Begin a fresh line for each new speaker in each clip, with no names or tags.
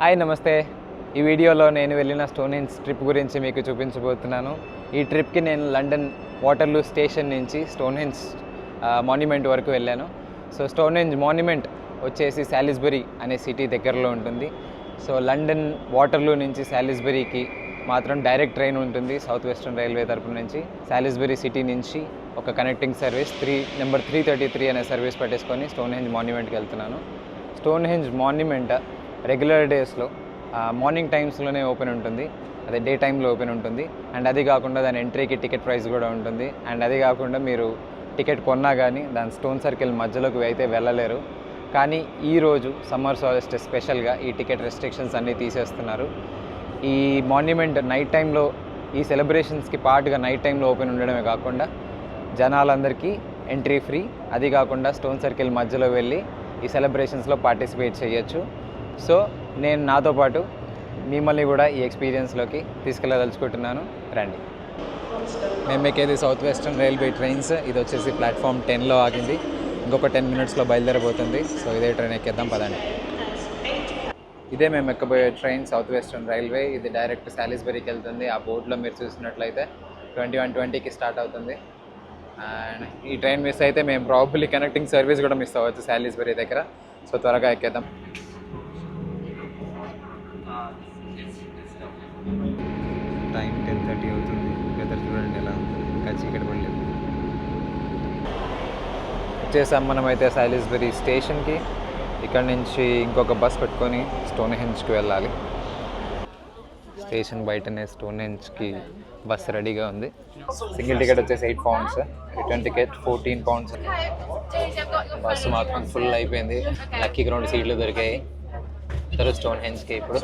Hi నమస్తే. ఈ వీడియోలో నేను వెళ్ళిన స్టోన్హెంజ్ ట్రిప్ గురించి మీకు చూపించబోతున్నాను. ఈ ట్రిప్కి నేను లండన్ వాటర్లూ స్టేషన్ నుంచి స్టోన్హెంజ్ మాన్యుమెంట్ వరకు వెళ్ళాను. సో స్టోన్హెంజ్ మాన్యుమెంట్ వచ్చేసి శాలిస్బరీ అనే సిటీ దగ్గరలో ఉంటుంది. సో లండన్ వాటర్లూ నుంచి శాలిస్బరీకి మాత్రం డైరెక్ట్ ట్రైన్ ఉంటుంది సౌత్ వెస్టర్న్ రైల్వే తరపు నుంచి. శాలిస్బరీ సిటీ నుంచి ఒక connecting service three number three thirty three అనే సర్వీస్ పెట్టేసుకొని స్టోన్హెంజ్ మాన్యుమెంట్కి వెళ్తున్నాను. స్టోన్హెంజ్ మాన్యుమెంట్ రెగ్యులర్ డేస్లో మార్నింగ్ టైమ్స్లోనే ఓపెన్ ఉంటుంది. అదే డే టైంలో ఓపెన్ ఉంటుంది. అండ్ అది కాకుండా దాని ఎంట్రీకి టికెట్ ప్రైస్ కూడా ఉంటుంది. అండ్ అది కాకుండా మీరు టికెట్ కొన్నా కానీ దాని స్టోన్ సర్కిల్ మధ్యలోకి అయితే వెళ్ళలేరు. కానీ ఈరోజు సమ్మర్ సాలెస్ట్ స్పెషల్గా ఈ టికెట్ రెస్ట్రిక్షన్స్ అన్నీ తీసేస్తున్నారు. ఈ మాన్యుమెంట్ నైట్ టైంలో ఈ సెలబ్రేషన్స్కి పాటుగా నైట్ టైంలో ఓపెన్ ఉండడమే కాకుండా జనాలందరికీ ఎంట్రీ ఫ్రీ అది కాకుండా స్టోన్ సర్కిల్ మధ్యలో వెళ్ళి ఈ సెలబ్రేషన్స్లో పార్టిసిపేట్ చేయొచ్చు. సో నేను నాతో పాటు మిమ్మల్ని కూడా ఈ ఎక్స్పీరియన్స్లోకి తీసుకెళ్ళదలుచుకుంటున్నాను. రండి. మేము ఎక్కేది సౌత్ వెస్టర్న్ రైల్వే ట్రైన్స్. ఇది వచ్చేసి ప్లాట్ఫామ్ టెన్లో ఆగింది. ఇంకొక టెన్ మినిట్స్లో బయలుదేరబోతుంది. సో ఇదే ట్రైన్ ఎక్కేద్దాం పదండి. ఇదే మేము ఎక్కబోయే ట్రైన్ సౌత్ వెస్టర్న్ రైల్వే. ఇది డైరెక్ట్ శాలిస్బరీకి వెళ్తుంది. ఆ బోర్డులో మీరు చూసినట్లయితే ట్వంటీ వన్ ట్వంటీకి స్టార్ట్ అవుతుంది. అండ్ ఈ ట్రైన్ మిస్ అయితే మేము ప్రాబబ్లీ కనెక్టింగ్ సర్వీస్ కూడా మిస్ అవ్వచ్చు శాలిస్బరీ దగ్గర. సో త్వరగా ఎక్కేద్దాం. టైం టెన్ థర్టీ అవుతుంది. వెదర్ చూడండి ఎలా ఉంది. ఇంకా చీకటి పడలేదు. వచ్చేసాం మనమైతే సైలిస్బరీ స్టేషన్కి. ఇక్కడ నుంచి ఇంకొక బస్ పెట్టుకొని స్టోన్ హెంజ్కి వెళ్ళాలి. స్టేషన్ బయటనే స్టోన్ హెంజ్కి బస్ రెడీగా ఉంది. సింగిల్ టికెట్ వచ్చేసి eight pounds. Return ticket fourteen pounds. Bus మాత్రం ఫుల్ అయిపోయింది. లక్కీకి రెండు సీట్లు దొరికాయి. ఇద్దరు స్టోన్ హెంజ్కి ఇప్పుడు.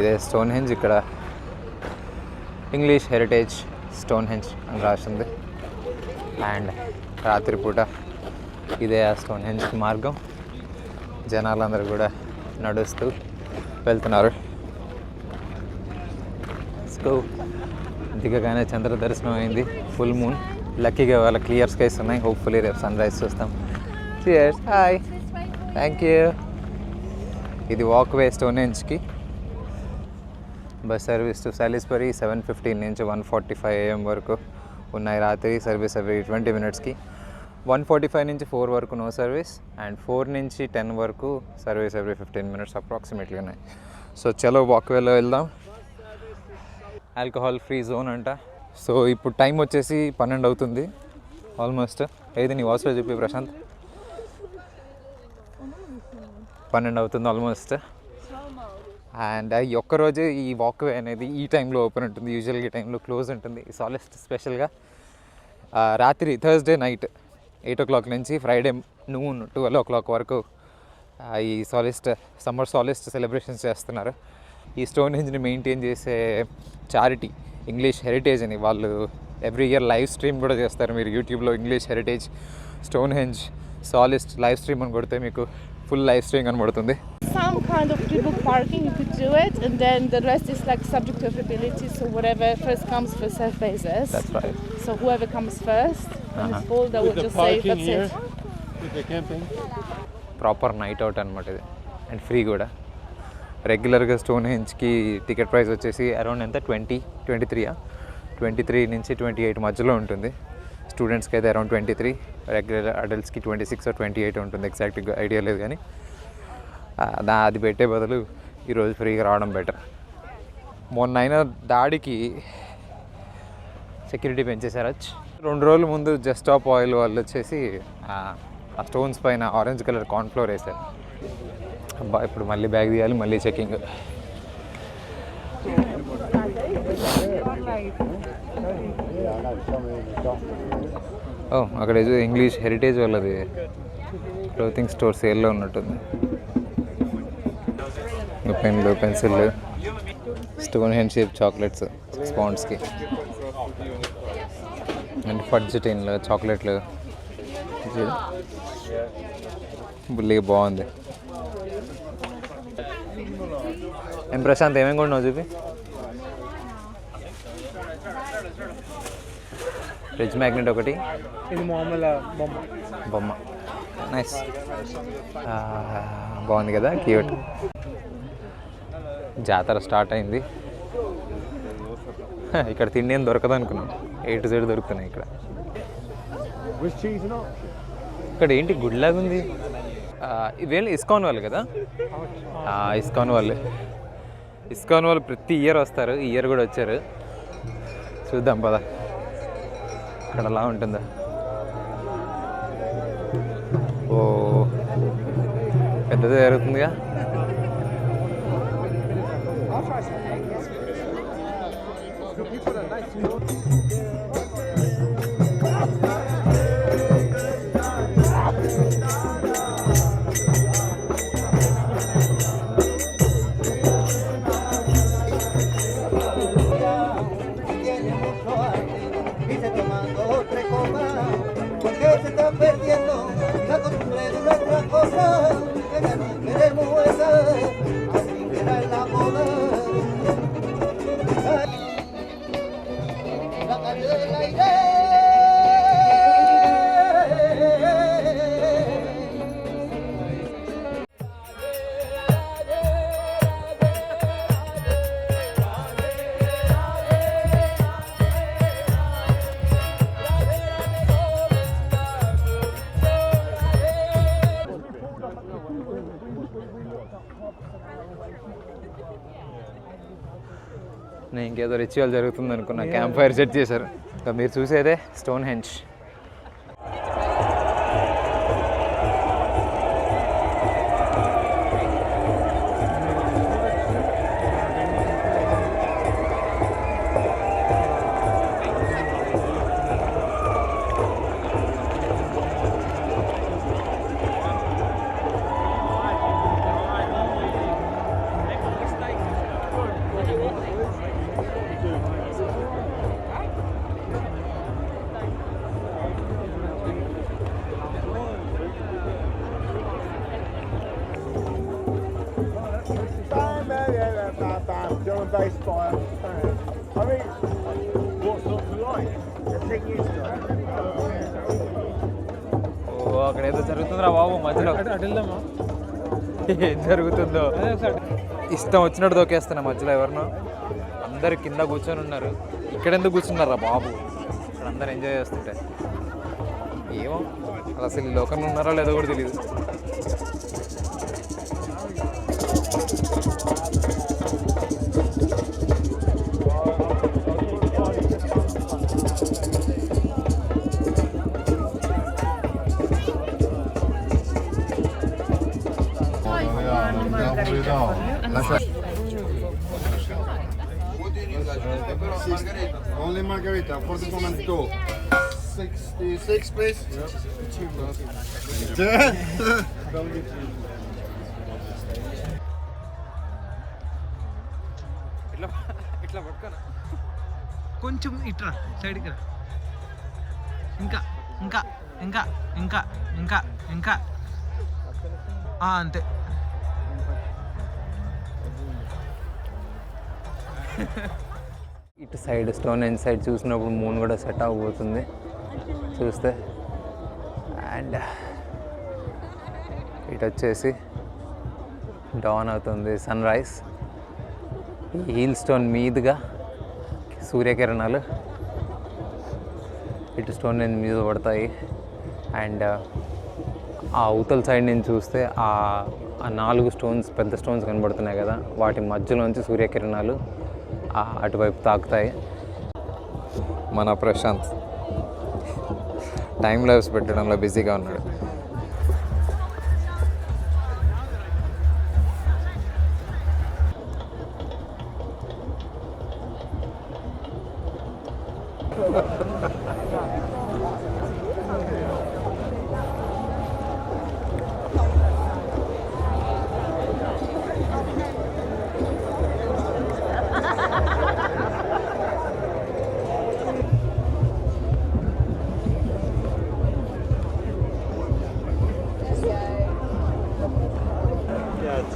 ఇదే స్టోన్ హెంజ్ ఇక్కడ. ఇంగ్లీష్ హెరిటేజ్ స్టోన్ హెంజ్ అని రాసింది. అండ్ రాత్రిపూట ఇదే ఆ స్టోన్ హెంజ్కి మార్గం. జనాలందరూ కూడా నడుస్తూ వెళ్తున్నారు. సో దిగగానే చంద్ర దర్శనం అయింది. ఫుల్ మూన్ లక్కీగా వాళ్ళ క్లియర్ స్కైస్ ఉన్నాయి. హోప్ఫుల్లీ రేపు సన్ రైజ్ చూస్తాం హాయ్ థ్యాంక్ యూ ఇది వాక్ వే స్టోన్ హెంజ్కి bus service to Salisbury seven fifteen నుంచి వన్ ఫార్టీ ఫైవ్ ఏఎం వరకు ఉన్నాయి. రాత్రి సర్వీస్ ఎవ్రీ ట్వంటీ మినిట్స్కి వన్ ఫార్టీ ఫైవ్ నుంచి ఫోర్ వరకు నో సర్వీస్ అండ్ ఫోర్ నుంచి టెన్ వరకు service every fifteen minutes approximately ఉన్నాయి. సో చలో వాక్వేలో వెళ్దాం. ఆల్కహాల్ ఫ్రీ జోన్ అంట. సో ఇప్పుడు టైం వచ్చేసి పన్నెండు అవుతుంది. ఆల్మోస్ట్ ఏది నీ వాచ్లో చెప్పి ప్రశాంత్. పన్నెండు అవుతుంది ఆల్మోస్ట్ అండ్ ఈ ఒక్కరోజు ఈ వాక్వే అనేది ఈ టైంలో ఓపెన్ ఉంటుంది యూజువల్గా ఈ టైంలో క్లోజ్ ఉంటుంది. ఈ స్పెషల్గా రాత్రి Thursday night eight o'clock నుంచి Friday noon twelve o'clock వరకు ఈ సాలిస్ట్ సమ్మర్ సాలిస్ట్ సెలబ్రేషన్స్ చేస్తున్నారు. ఈ స్టోన్ హెంజ్ని మెయింటైన్ చేసే చారిటీ ఇంగ్లీష్ హెరిటేజ్ అని వాళ్ళు ఎవ్రీ ఇయర్ లైవ్ స్ట్రీమ్ కూడా చేస్తారు. మీరు యూట్యూబ్లో English Heritage Stonehenge solstice live stream అని కొడితే మీకు ఫుల్ లైవ్ స్ట్రీమ్ కనబడుతుంది
some kind of pre-book parking, you could do it, and then the rest is like subject to availability. So whatever first comes, first served basis.
That's right.
So whoever comes first,
Uh-huh.
they will
With the
just say that's
here,
it.
with the camping.
Proper night out అనమాట ఇది and free కూడా రెగ్యులర్గా స్టోన్ హెంజ్కి ticket price వచ్చేసి around ఎంత twenty twenty త్రీయా twenty three నుంచి ట్వంటీ ఎయిట్ మధ్యలో ఉంటుంది స్టూడెంట్స్కి అయితే అరౌండ్ ట్వంటీ త్రీ రెగ్యులర్ అడల్ట్స్కి ట్వంటీ సిక్స్ ట్వంటీ ఎయిట్ ఉంటుంది. ఎగ్జాక్ట్గా ఐడియా లేదు కానీ దా అది పెట్టే బదులు ఈరోజు ఫ్రీగా రావడం బెటర్ మొన్న అయిన దాడికి సెక్యూరిటీ పెంచేశారు రెండు రోజుల ముందు జస్ట్ స్టాప్ ఆయిల్ వాళ్ళు వచ్చేసి ఆ ఆ స్టోన్స్ పైన ఆరెంజ్ కలర్ కార్న్ఫ్లోర్ వేశారు. అబ్బా ఇప్పుడు మళ్ళీ బ్యాగ్ తీయాలి మళ్ళీ చెకింగ్ ఓ అక్కడ ఏదో ఇంగ్లీష్ హెరిటేజ్ వాళ్ళది. క్లోతింగ్ స్టోర్ సేల్లో ఉన్నట్టుంది. పెన్లు పెన్సిళ్ళు స్టోన్ హ్యాండ్ షేప్ చాక్లెట్స్ స్పాండ్స్కి అండ్ ఫడ్జిటిన్లు చాక్లెట్లు బుల్లి బాగుంది. ఏం ప్రశాంత్ ఏమేమి కొన్నావు చూపి? ఫ్రిడ్జ్ మ్యాగ్నెట్ ఒకటి.
ఇది మామూలు బొమ్మ.
బొమ్మ. నైస్ బాగుంది కదా క్యూట్ జాతర స్టార్ట్ అయింది. ఇక్కడ తిండి ఏం దొరకదు అనుకున్నాం. ఏ టు సైడ్ దొరుకుతున్నాయి ఇక్కడ? ఇక్కడ ఏంటి గుడిలాగా ఉంది? ఆ, ఇవేళ్ళు ఇస్కాన్ వాళ్ళు కదా? ఇస్కాన్ వాళ్ళు. ఇస్కాన్ వాళ్ళు ప్రతి ఇయర్ వస్తారు. ఈ ఇయర్ కూడా వచ్చారు. చూద్దాం పద. అక్కడ అలా ఉంటుందా? ఓ పెద్దది జరుగుతుందిగా?
tiene Oh, é minha
నేను ఇంకేదో రిచువల్ జరుగుతుంది అనుకున్నా క్యాంప్ ఫైర్ సెట్ చేశారు. ఇంకా మీరు చూసేదే స్టోన్ హెంచ్
అటెళ్దామా
ఏం జరుగుతుందో? ఇష్టం వచ్చినట్టు దొకేస్తున్నా మధ్యలో ఎవరినో. అందరు కింద కూర్చొని ఉన్నారు. ఇక్కడ ఎందుకు కూర్చున్నారా బాబు? ఇక్కడ అందరు ఎంజాయ్ చేస్తుంటే. ఏమో అసలు ఈ లోకంలో ఉన్నారో లేదో కూడా తెలియదు
Only margarita, 40 moment two. 66, please.
ఇట్లా ఇట్లా పట్టుకోనా
కొంచెం ఇట్రా సైడ్కి రా. ఇంకా ఇంకా ఇంకా ఇంకా ఇంకా ఇంకా. ఆ, అంతే.
ఇటు సైడ్ స్టోన్ ఎండ్ సైడ్ చూసినప్పుడు మూన్ కూడా సెట్ అవ్వబోతుంది చూస్తే. అండ్ ఇటు వచ్చేసి డాన్ అవుతుంది సన్ రైజ్ ఈ హీల్ స్టోన్ మీదుగా సూర్యకిరణాలు ఇటు స్టోన్ నుంచి మీద పడతాయి. అండ్ ఆ అవతల సైడ్ నుంచి చూస్తే ఆ నాలుగు స్టోన్స్ పెద్ద స్టోన్స్ కనబడుతున్నాయి కదా. వాటి మధ్యలోంచి సూర్యకిరణాలు అటువైపు తాకుతాయి. మన ప్రశాంత్. టైం లైవ్స్ పెట్టడంలో బిజీగా ఉన్నాడు.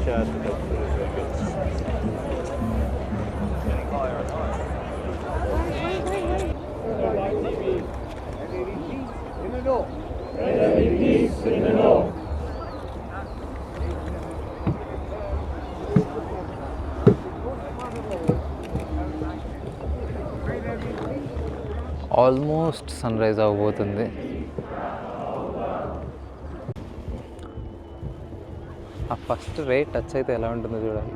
kağıtı kapatıyoruz arkadaşlar. Almost sunrise అవ్వబోతుంది ఆ ఫస్ట్ రే టచ్ అయితే ఎలా ఉంటుందో చూడాలి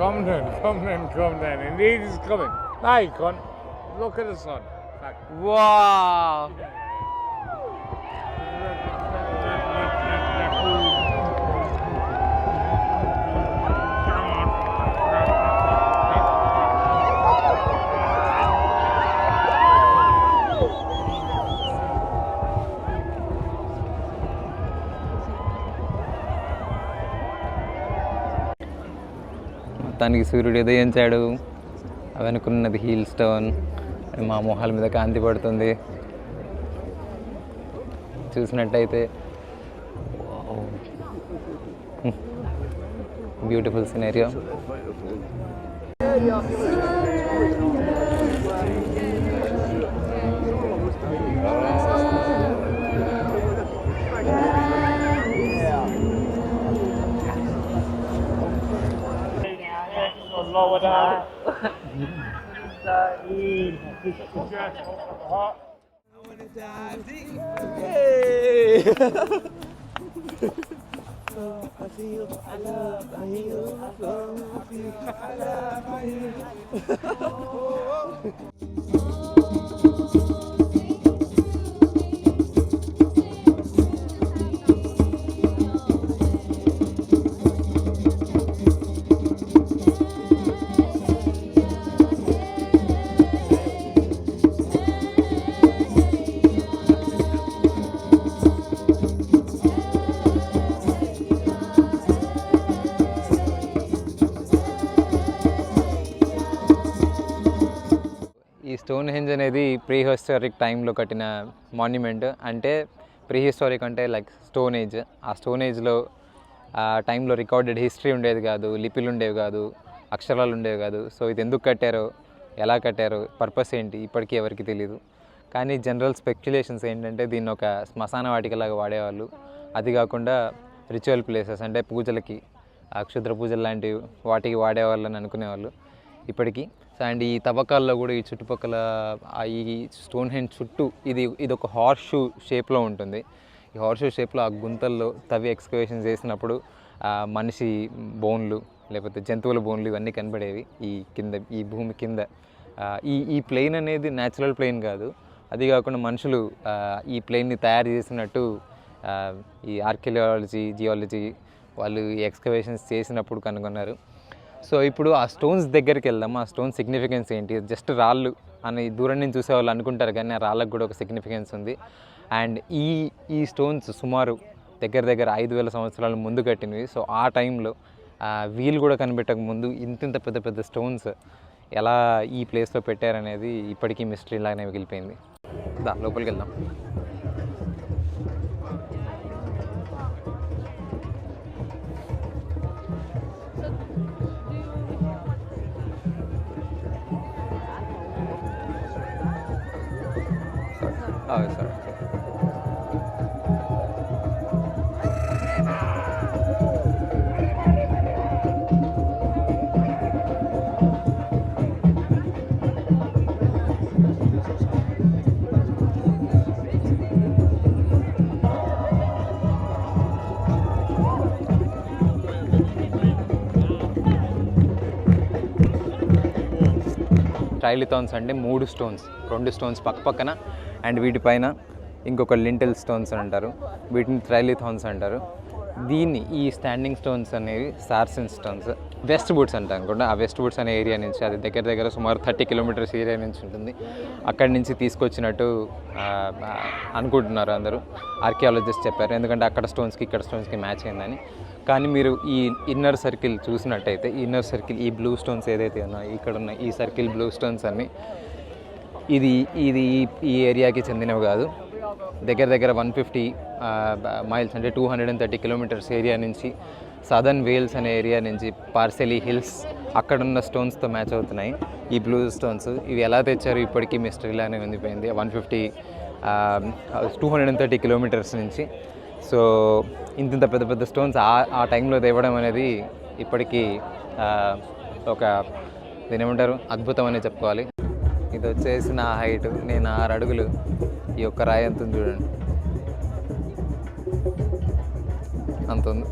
Come then, come then, come then. Indeed, it's coming. Now you can't. Look at the sun.
Wow. మొత్తానికి సూర్యుడు ఉదయించాడు వెనుకున్నది హీల్ స్టోన్ మా మొహాల మీద కాంతి పడుతుంది. చూసినట్టయితే beautiful scenario
Hey! I feel,
I love, I I love, I feel, I love, I. Stonehenge అనేది prehistoric టైంలో కట్టిన మాన్యుమెంట్ అంటే ప్రీ హిస్టారిక్ అంటే లైక్ స్టోన్ ఏజ్ ఆ స్టోన్ ఏజ్లో ఆ టైంలో రికార్డెడ్ హిస్టరీ ఉండేది కాదు లిపిలు ఉండేవి కాదు అక్షరాలు ఉండేవి కాదు. సో ఇది ఎందుకు కట్టారో ఎలా కట్టారో పర్పస్ ఏంటి ఇప్పటికీ ఎవరికి తెలియదు కానీ జనరల్ స్పెక్యులేషన్స్ ఏంటంటే దీన్ని ఒక శ్మశాన వాటికలాగా వాడేవాళ్ళు. అది కాకుండా రిచువల్ ప్లేసెస్ అంటే పూజలకి ఆ క్షుద్ర పూజలు లాంటివి వాటికి వాడేవాళ్ళని అనుకునేవాళ్ళు. ఇప్పటికీ. సో అండ్ ఈ తవ్వకాల్లో కూడా ఈ చుట్టుపక్కల ఈ స్టోన్ హెండ్ చుట్టూ ఇది ఇది ఒక హార్స్ షూ షేప్లో ఉంటుంది. ఈ హార్స్ షూ షేప్లో ఆ గుంతల్లో తవ్వి ఎక్స్కవేషన్ చేసినప్పుడు మనిషి బోన్లు లేకపోతే జంతువుల బోన్లు ఇవన్నీ కనబడేవి ఈ కింద ఈ భూమి కింద. ఈ ఈ ప్లెయిన్ అనేది న్యాచురల్ ప్లెయిన్ కాదు. అది కాకుండా మనుషులు ఈ ప్లెయిన్ని తయారు చేసినట్టు ఈ ఆర్కియాలజీ జియాలజీ వాళ్ళు ఈ ఎక్స్కవేషన్స్ చేసినప్పుడు కనుగొన్నారు. సో ఇప్పుడు ఆ స్టోన్స్ దగ్గరికి వెళ్దాం. ఆ స్టోన్ సిగ్నిఫికెన్స్ ఏంటి? జస్ట్ రాళ్ళు అని దూరం నుంచి చూసే వాళ్ళు అనుకుంటారు కానీ ఆ రాళ్ళకు కూడా ఒక సిగ్నిఫికెన్స్ ఉంది. అండ్ ఈ ఈ స్టోన్స్ సుమారు దగ్గర దగ్గర ఐదు వేల సంవత్సరాల ముందు కట్టినవి. సో ఆ టైంలో వీలు కూడా కనిపెట్టక ముందు ఇంత ఇంత పెద్ద పెద్ద స్టోన్స్ ఎలా ఈ ప్లేస్లో పెట్టారనేది ఇప్పటికీ మిస్టరీ లాగానే మిగిలిపోయింది. దా లోపలికి వెళ్దాం. 啊 sorry sorry ట్రైలిథాన్స్ అంటే మూడు స్టోన్స్ రెండు స్టోన్స్ పక్క పక్కన అండ్ వీటిపైన ఇంకొక లింటల్ స్టోన్స్ అని అంటారు వీటిని ట్రైలిథాన్స్ అంటారు. దీన్ని ఈ స్టాండింగ్ స్టోన్స్ అనేవి సార్సిన్ స్టోన్స్ వెస్ట్ బుట్స్ అంట అనుకుంటా. ఆ వెస్ట్ బుట్స్ అనే ఏరియా నుంచి అది దగ్గర దగ్గర సుమారు థర్టీ కిలోమీటర్స్ ఏరియా నుంచి ఉంటుంది. అక్కడి నుంచి తీసుకొచ్చినట్టు అనుకుంటున్నారు అందరూ. ఆర్కియాలజిస్ట్ చెప్పారు. ఎందుకంటే అక్కడ స్టోన్స్కి ఇక్కడ స్టోన్స్కి మ్యాచ్ అయిందని. కానీ మీరు ఈ ఇన్నర్ సర్కిల్ చూసినట్టయితే ఈ ఇన్నర్ సర్కిల్ ఈ బ్లూ స్టోన్స్ ఏదైతే ఉన్నాయో ఇక్కడ ఉన్న ఈ సర్కిల్ బ్లూ స్టోన్స్ అన్ని ఇది ఇది ఈ- ఈ ఏరియాకి చెందినవి కాదు. దగ్గర దగ్గర వన్ ఫిఫ్టీ మైల్స్ అంటే two hundred and thirty kilometres area నుంచి సదర్న్ వేల్స్ అనే ఏరియా నుంచి పార్సెలీ హిల్స్ అక్కడ ఉన్న స్టోన్స్తో మ్యాచ్ అవుతున్నాయి. ఈ బ్లూ స్టోన్స్ ఇవి ఎలా తెచ్చారు ఇప్పటికీ మిస్టరీలానే ఉండిపోయింది. One fifty two hundred and thirty kilometres నుంచి. సో ఇంత ఇంత పెద్ద పెద్ద స్టోన్స్ ఆ ఆ టైంలో తేవడం అనేది ఇప్పటికీ ఒక దీని ఏమంటారు? అద్భుతం అనే చెప్పుకోవాలి. ఇది వచ్చేసి నా హైట్ నేను ఆరు అడుగులు ఈ ఒక్క రాయి ఎంత ఉంది చూడండి. అంత ఉంది.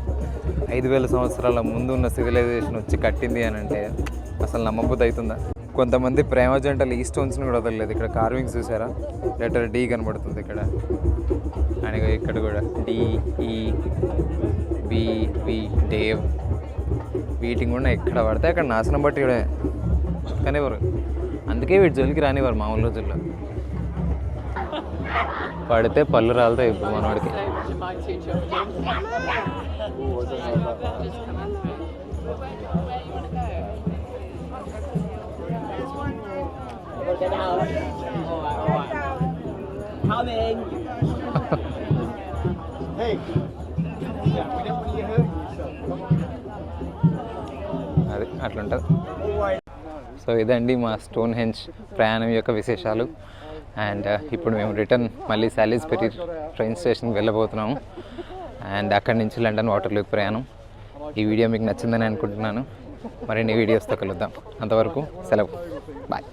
ఐదు వేల సంవత్సరాల ముందు ఉన్న సివిలైజేషన్ వచ్చి కట్టింది అని అంటే అసలు నమ్మబుద్ధి అవుతుందా? కొంతమంది ప్రేమ జంటలు ఈ స్టోన్స్ని కూడా వదలలేదు. ఇక్కడ కార్వింగ్స్ చూసారా? లెటర్ డి కనబడుతుంది ఇక్కడ. అని ఇక్కడ కూడా. డిఈ ఈ బి డేవ్ వీటిని కూడా ఎక్కడ పడితే అక్కడ నాశనం బట్టి కానీ ఎవరు? అందుకే వీటి జోలికి రానివారు మామూలు రోజుల్లో. పడితే పళ్ళు రాలుతాయి ఇప్పుడు మనవాడికి. అది అట్లుంటుంది. సో ఇదండి మా స్టోన్ హెంచ్ ప్రయాణం యొక్క విశేషాలు. అండ్ uh, ఇప్పుడు మేము రిటర్న్ మళ్ళీ సాలిస్బెరీ ట్రైన్ స్టేషన్కి వెళ్ళబోతున్నాము. అండ్ అక్కడి నుంచి లండన్ వాటర్లోకి ప్రయాణం. ఈ వీడియో మీకు నచ్చిందని అనుకుంటున్నాను. మరిన్ని వీడియోస్తో కలుద్దాం. అంతవరకు సెలవు. బాయ్